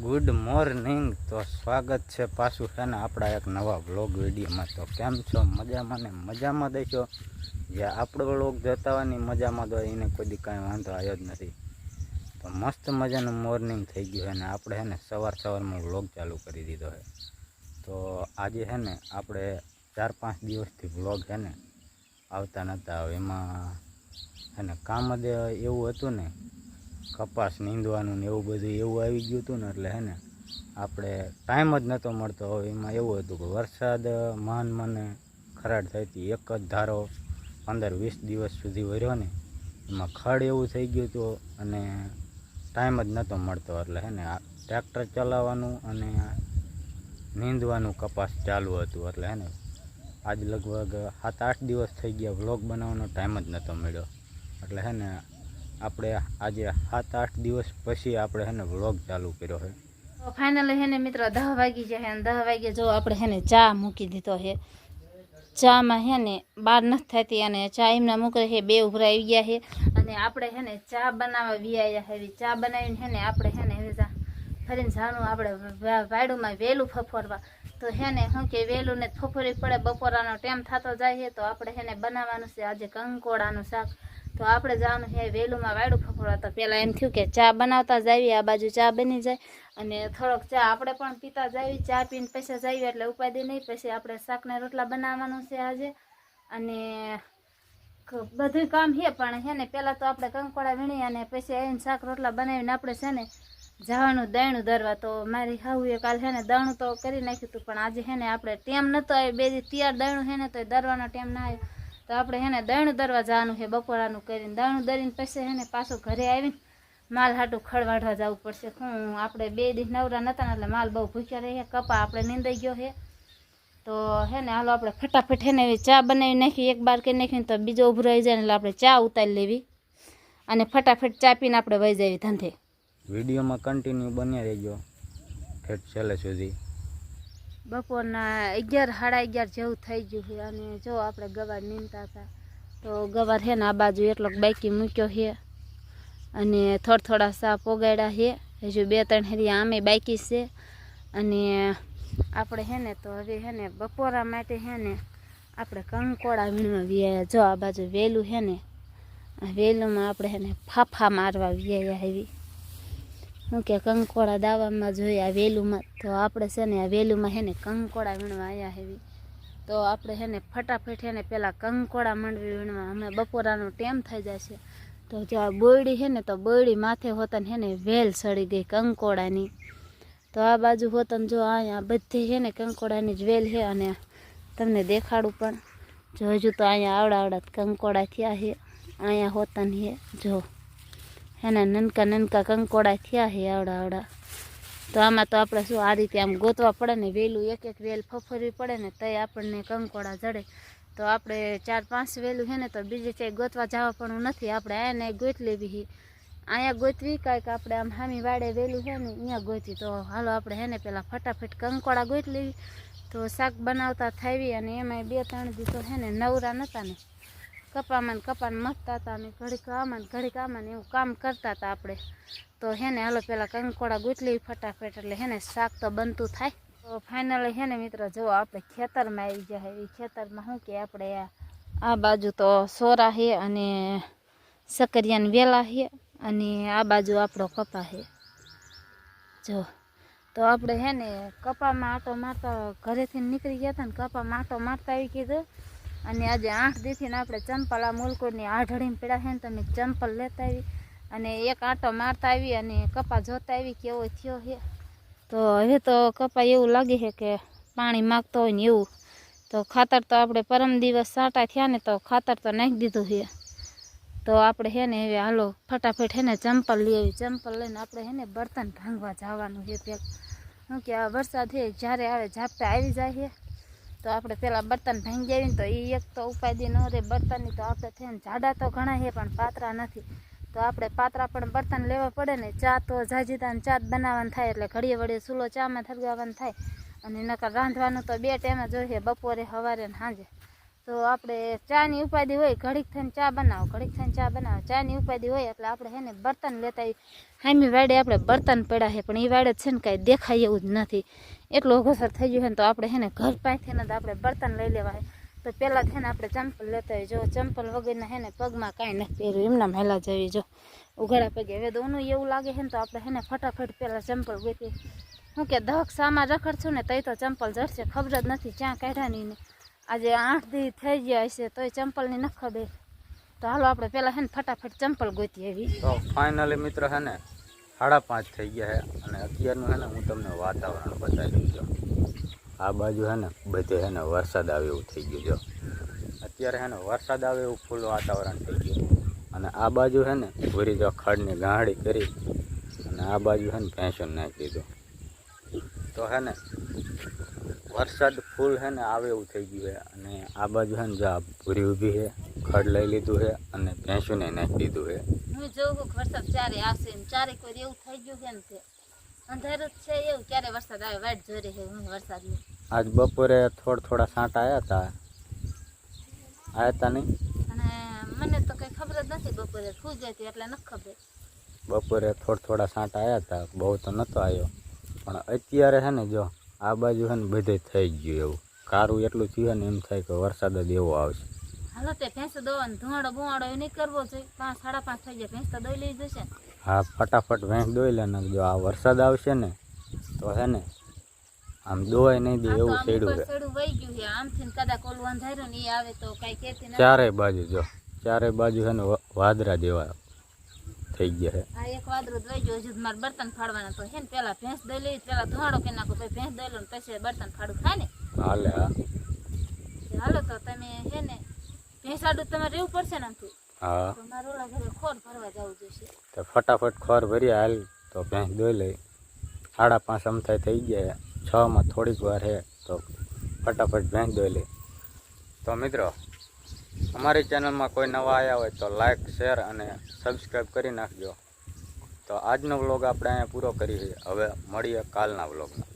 Good morning તો સ્વાગત છે પાછું છે ને આપણા એક નવા વ્લોગ વિડીયોમાં. તો કેમ છો? મજામાં ને મજામાં દેશો જે આપણો વ્લોગ જોતા હોય ને મજામાં તો એને કોઈ કાંઈ વાંધો આવ્યો જ નથી. તો મસ્ત મજાનું મોર્નિંગ થઈ ગયું છે ને આપણે છે ને સવાર સવારમાં વ્લોગ ચાલુ કરી દીધો છે. તો આજે છે ને આપણે ચાર પાંચ દિવસથી વ્લોગ છે ને આવતા નહોતા એમાં છે ને કામ જ એવું હતું ને કપાસ નીંદવાનું ને એવું બધું એવું આવી ગયું હતું ને એટલે હે ને આપણે ટાઈમ જ નહોતો મળતો. હવે એમાં એવું હતું કે વરસાદ, માન મને ખરાડ થઈ હતી. એક જ ધારો પંદર વીસ દિવસ સુધી વર્યો ને, એમાં ખડ એવું થઈ ગયું હતું અને ટાઈમ જ નહોતો મળતો. એટલે હે ને ટ્રેક્ટર ચલાવવાનું અને નીંદવાનું કપાસ ચાલુ હતું. એટલે હે ને આજ લગભગ સાત આઠ દિવસ થઈ ગયા વ્લોગ બનાવવાનો ટાઈમ જ નહોતો મળ્યો. એટલે હે ને આપણે આજે સાત, આઠ દિવસ પછી આપણે હેને વ્લોગ ચાલુ કર્યો છે. ફાઇનલી હેને મિત્રો દહ વાગી જાય અને દહ વાગે જો આપણે હેને ચા મૂકી દીધો છે ચામાં હે ને બાર નથી થતી અને ચા એમના મૂકે છે બે ઉભરા આવી ગયા છે અને આપણે હે ને ચા બનાવવા વિયા છે ચા બનાવીને હે ને આપણે હે ને એવી ફરીને જાણું આપણે વા- વહેલું ફફોરવા. તો હેને શું કે વહેલું ને ફફોરી પડે, બપોરાનો ટાઈમ થતો જાય છે તો આપણે હેને બનાવવાનું છે. આજે કંકોડાનું શાક. તો આપણે જવાનું છે વહેલુંમાં વાડું ફફડવા તો પહેલાં એમ થયું કે ચા બનાવતા જાવી આ બાજુ ચા બની જાય. અને થોડોક ચા આપણે પણ પીતા જાવી ચા પીને પૈસા જાવી એટલે ઉપાધિ નહીં. પછી આપણે શાકના રોટલા બનાવવાનું છે આજે. અને બધું કામ છે પણ છે ને પહેલાં તો આપણે કંકોડા વીણી અને પછી આવીને શાક રોટલા બનાવીને આપણે છે ને જવાનું દાણું ધરવા તો મારી હાવુએ કાલ છે ને દાણું તો કરી નાખ્યું હતું, પણ આજે છે ને આપણે ટેમ નહોતો આવ્યો. બે દી તૈયાર દાણું છે ને તો દરવાનો ટેમ ના આવ્યો. તો આપણે હેને ને દયણું દરવા જવાનું છે, બપોરાનું કરીને. દણું દરીને પછી હેને પાછું ઘરે આવીને માલ હાટું ખળવાડવા જવું પડશે. હું, આપણે બે દિવસ નવરા નતા ને એટલે માલ બહુ ભૂખ્યા રહે કપા આપણે નીંદાઈ ગયો છે. તો હે ને હાલો આપણે ફટાફટ હે ને ચા બનાવી નાખી, એક બાર કરી નાખીને તો બીજો ઊભો રહી જાય એટલે આપણે ચા ઉતારી લેવી. અને ફટાફટ ચા પીને આપણે વહી જાય ધંધે. વિડીયોમાં કન્ટિન્યુ બન્યા રહેજો. છેલ્લે સુધી. બપોરના અગિયાર, સાડા અગિયાર જેવું થઈ ગયું છે. અને જો આપણે ગવાર નીંદતા હતા, તો ગવાર છે ને આ બાજુ એટલો બાકી મૂક્યો છે. અને થોડા થોડા સા પોગાડ્યા છે. હજુ બે ત્રણ હેરી આમે બાકી છે. અને આપણે છે ને તો હવે છે ને બપોરા માટે છે ને આપણે કંકોડા વીણવા વ્યાયા. જો આ બાજુ વેલું છે ને વહેલુંમાં આપણે છે ને ફાફા મારવા વ્યાયા એવી હું કે કંકોડા દાવામાં આ વેલુમાં. તો આપણે છે ને આ વેલુમાં છે ને કંકોડા વીણવા આવ્યા હેવી તો આપણે છે ને ફટાફટ છે ને પહેલાં કંકોડા માંડવી વીણવા. અમે બપોરાનો ટેમ થઈ જાય છે તો જો આ બોયડી છે ને તો બોયડી માથે હોતન છે ને વેલ સડી ગઈ કંકોડાની. તો આ બાજુ હોતન જો અહીંયા બધી છે ને કંકોડાની જ વેલ છે અને તમને દેખાડું પણ. જો હજુ તો અહીંયા આવડા આવડા કંકોડા થયા છે અહીંયા હોતન છે જો. એના નનકા નનકા કંકોડા થયા છે આવડા આવડા. તો આમાં તો આપણે શું આ રીતે આમ ગોતવા પડે ને વેલું એક એક વેલ ફફરવી પડે ને તઈ આપણને કંકોડા જડે. તો આપણે ચાર પાંચ વેલું છે ને તો બીજે ક્યાંય ગોતવા જવા પણ નથી. આપણે એને ગોત લેવી હી અહીંયા ગોતવી કાંઈક આપણે આમ હામી વાડે વેલું છે ને અહીંયા ગોતી. તો હાલો આપણે હેને પહેલાં ફટાફટ કંકોડા ગોત લેવી. તો શાક બનાવતા થાવી અને એમાંય બે ત્રણ દી તો છે ને નવરા નહોતા ને. કપામાં કપાને મથતા હતા અને ઘડીક આમાં ઘડીક આમાં એવું કામ કરતા હતા આપણે. તો હે ને હાલો પેલા કંકોડા ગૂંચલી ફટાફટ એટલે હે ને શાક તો બનતું થાય. તો ફાઇનલી હે ને મિત્રો જો આપણે ખેતરમાં આવી જાય એ ખેતરમાં શું કે આપણે આ- આ બાજુ તો સોરા છે અને સકરિયાન વેલા છે અને આ બાજુ આપણો કપા છે જો, તો આપણે હે ને કપામાં આટો મારતા ઘરેથી નીકળી ગયા હતા ને કપામાં આટો મારતા આવી કીધું અને આજે આઠ દીથી આપણે ચંપલ આ મુલકોની આઢળીને પીડા છે ને તમે ચંપલ લેતા આવી. અને એક આંટો મારતા આવી અને કપા જોતા આવી કેવો થયો છે. તો હવે તો કપા એવું લાગે છે કે પાણી માગતો હોય ને એવું. તો ખાતર તો આપણે પરમ દિવસ સાટા થયા ને તો ખાતર તો નાખી દીધું છે. તો આપણે હે ને હવે હાલો ફટાફટ હે ને ચંપલ લઈ આવી. ચંપલ લઈને આપણે હે ને બર્તન ભાંગવા જવાનું છે પેક શું કે આ વરસાદ છે જ્યારે આવે ઝાપટા આવી જાય છે. તો આપણે પેલા બર્તન ભાંગી આવીને તો એ એક તો ઉપાધિ ન રહે. બર્તનની તો આપણે થઈને જાડા તો ઘણા છે પણ પાતરા નથી. તો આપણે પાતરા પણ બર્તન લેવા પડે ને, ચા તો જાજીતા ચા જ બનાવવાનું થાય, એટલે ઘડીએ વળીએ ચૂલો ચામાં થરગાવવાનું થાય. અને નકર રાંધવાનું તો બે ટાઈમ જોઈએ બપોરે, સવારે ને સાંજે. તો આપણે ચાની ઉપાધિ હોય, ઘડીક થઈને ચા બનાવો, ઘડીક થઈને ચા બનાવો. ચાની ઉપાધિ હોય એટલે આપણે હે ને બર્તન લેતા. હામી વાડે આપણે બર્તન પડ્યા છે, પણ એ વાડે છે ને કાંઈ દેખાય એવું જ નથી. એટલો અઘસર થઈ ગયો છે ને તો આપણે હે ને ઘર પાસેથી તો આપણે બર્તન લઈ લેવા તો પહેલાં છે ને આપણે ચંપલ લેતા હોય જો ચંપલ વગરના હે ને પગમાં કાંઈ નથી પહેર્યું, એમના મહેલા જવી જો. ઉઘાડા પગે. હવે દોનું એવું લાગે છે ને તો આપણે હે ને ફટાફટ પહેલાં ચંપલ ગોતી હું કે ધક સામાં રખડશું ને તઈ તો ચંપલ જડશે, ખબર જ નથી ક્યાં કાઢ્યાની ને. આજે આઠ દી થઈ ગયા હશે, તોય ચંપલની ન ખબર તો હાલો આપણે પહેલાં હે ને ફટાફટ ચંપલ ગોતી આવી. તો ફાઇનલી મિત્ર હે ને, સાડા પાંચ થઈ ગયા છે અને અત્યારનું હે ને હું તમને વાતાવરણ બતાવી દઉં છું. આ બાજુ હે ને બધે હે ને વરસાદ આવે એવું થઈ ગયું જો. અત્યારે હે ને વરસાદ આવે એવું ફૂલ વાતાવરણ થઈ ગયું. અને આ બાજુ છે ને ભૂરી જો ખડની ગાંડી કરી, અને આ બાજુ છે ને ભેંસો નાખી દીધું. તો હે ને વરસાદ ફૂલ છે ને આવે એવું થઈ ગયું છે અને આ બાજુ છે ને જો આ ભૂરી ઊભી છે ખડ લઈ લીધું છે અને ભેંસુને નાખી દીધું છે હું જોઉં કે વરસાદ ચારે આવશે ને ચારે કોઈ એવું થઈ ગયું છે ને તે અંધારું છે એવું ક્યારે વરસાદ આવે વાટ જોઈ છે હું વરસાદની. આજ બપોરે થોડા થોડા સાંટ આવ્યા હતા આવ્યા હતા નહીં? અને મને તો કંઈ ખબર જ નથી બપોરે ખુશ જતી એટલે નથી ખબર. બપોરે થોડા થોડા સાંટા આવ્યા હતા બહુ તો નહોતો આવ્યો પણ અત્યારે છે ને જો આ બાજુ હે ને બધે થઈ ગયું એવું. કારું એટલું થયું ને એમ થાય કે વરસાદ જ એવો આવશે. હાલો તે ભેંસ દોવાનો ધુવાડો બુવાડો એ નહીં કરવો જોઈએ. પાંચ સાડા પાંચ થઈ જાય ભેંસ તો દોઈ લઈ જશે. હા ફટાફટ ભેંસ દોઈ લે ને જો આ વરસાદ આવશે ને તો હે ને આમ દોવાય નહીં દે એવું છેડું વહી ગયું છે. આમથી કદાચ ઓલું અંધાર્યું ને એ આવે તો કાંઈ કહેતી નથી ચારેય બાજુ જો ચારેય બાજુ છે ને વાદરા જેવા થઈ ગયા છે આ એક વાદળું દઈ ગયો હજુ મારે બર્તન ફાડવાના તો હે ને પેલા ભેંસ દઈ લઈ પેલા ધુવાડો કે નાખો પછી ભેંસ દઈ લો ને પછી બર્તન ફાડું થાય ને. હાલે હા. હાલો તો તમે હે ને ભેંસ આડું તમારે રહેવું પડશે ને તું. હા. મારે ઓલા ઘરે ખોર ભરવા જવું જોઈશે તો ફટાફટ ખોર ભરી હાલ તો ભેંસ દોઈ લઈ સાડા પાંચ અમથાય થઈ ગયા છ માં થોડીક વાર હે તો ફટાફટ ભેંસ દોઈ લઈ તો મિત્રો અમારી ચેનલમાં કોઈ નવા આવ્યા હોય તો લાઇક શેર અને સબસ્ક્રાઈબ કરી નાખજો. તો આજનો વ્લોગ આપણે અહીંયા પૂરો કરીએ. હવે મળીએ કાલના વ્લોગમાં